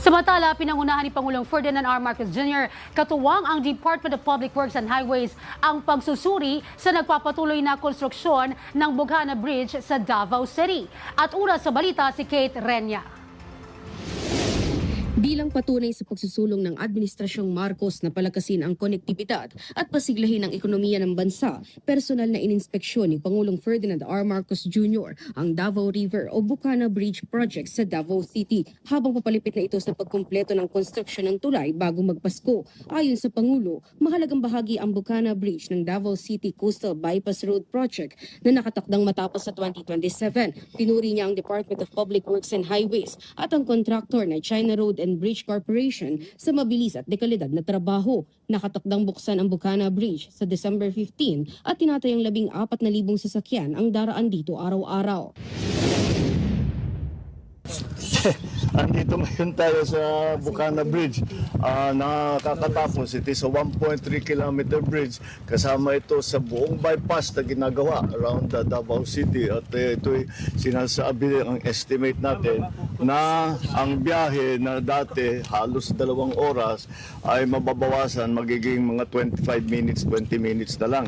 Samantala, pinangunahan ni Pangulong Ferdinand R. Marcos Jr. katuwang ang Department of Public Works and Highways ang pagsusuri sa nagpapatuloy na konstruksyon ng Bugana Bridge sa Davao City. At una sa balita si Kate Renya. Bilang patunay sa pagsusulong ng Administrasyong Marcos na palakasin ang konektibidad at pasiglahin ang ekonomiya ng bansa, personal na ininspeksyon ni Pangulong Ferdinand R. Marcos Jr. ang Davao River o Bukana Bridge Project sa Davao City habang papalipit na ito sa pagkumpleto ng konstruksyon ng tulay bago magpasko. Ayon sa Pangulo, mahalagang bahagi ang Bukana Bridge ng Davao City Coastal Bypass Road Project na nakatakdang matapos sa 2027. Pinuri niya ang Department of Public Works and Highways at ang kontraktor na China Road and Bridge Corporation sa mabilis at dekalidad na trabaho. Nakatakdang buksan ang Bukana Bridge sa December 15 at tinatayang labing apat na libong sasakyan ang daraan dito araw-araw. Andito ngayon tayo sa Bukana Bridge. Ah, nakakatapos, it is a 1.3 kilometer bridge. Kasama ito sa buong bypass na ginagawa around the Davao City. At eh, ito'y sinasabi ang estimate natin na ang biyahe na dati halos dalawang oras ay mababawasan magiging mga 25 minutes, 20 minutes na lang.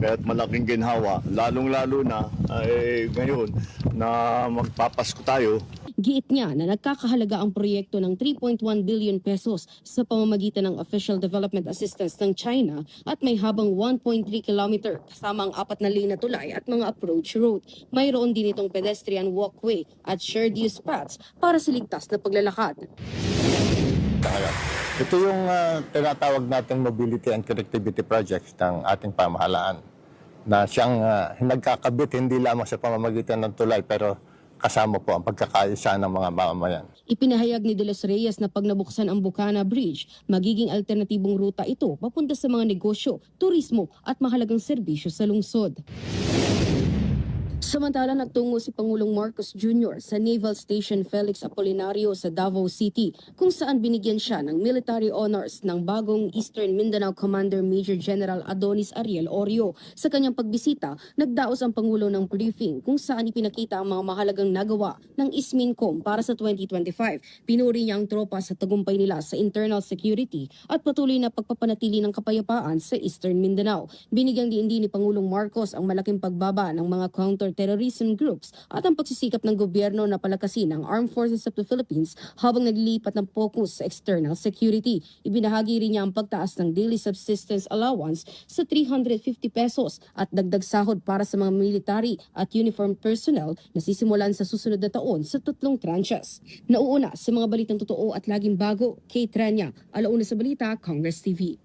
Kaya't malaking ginhawa. Lalong-lalo na ay ngayon na magpapasko tayo, Giit niya na nagkakahalaga ang proyekto ng 3.1 billion pesos sa pamamagitan ng Official Development Assistance ng China at may habang 1.3 kilometer kasama ang apat na lane tulay at mga approach road. Mayroon din itong pedestrian walkway at shared use paths para sa ligtas na paglalakad. Ito yung ah, tinatawag nating mobility and connectivity projects ng ating pamahalaan na siyang ah, nagkakabit hindi lamang sa pamamagitan ng tulay pero kasama po ang pagkakaisa ng mga mamamayan. Ipinahayag ni De Los Reyes na pag nabuksan ang Bukana Bridge, magiging alternatibong ruta ito papunta sa mga negosyo, turismo at mahalagang serbisyo sa lungsod. Samantala, nagtungo si Pangulong Marcos Jr. sa Naval Station Felix Apolinario sa Davao City kung saan binigyan siya ng military honors ng bagong Eastern Mindanao Commander Major General Adonis Ariel Orio. Sa kanyang pagbisita, nagdaos ang Pangulo ng briefing kung saan ipinakita ang mga mahalagang nagawa ng Ismincom para sa 2025. Pinuri niya ang tropa sa tagumpay nila sa internal security at patuloy na pagpapanatili ng kapayapaan sa Eastern Mindanao. Binigyang diin din ni Pangulong Marcos ang malaking pagbaba ng mga counter-terrorism groups at ang pagsisikap ng gobyerno na palakasin ang Armed Forces of the Philippines habang naglilipat ng focus sa external security. Ibinahagi rin niya ang pagtaas ng daily subsistence allowance sa 350 pesos at dagdag sahod para sa mga military at uniform personnel na sisimulan sa susunod na taon sa tatlong tranches. Nauuna sa mga balitang totoo at laging bago, Kate Tranya, alauna sa balita, Congress TV.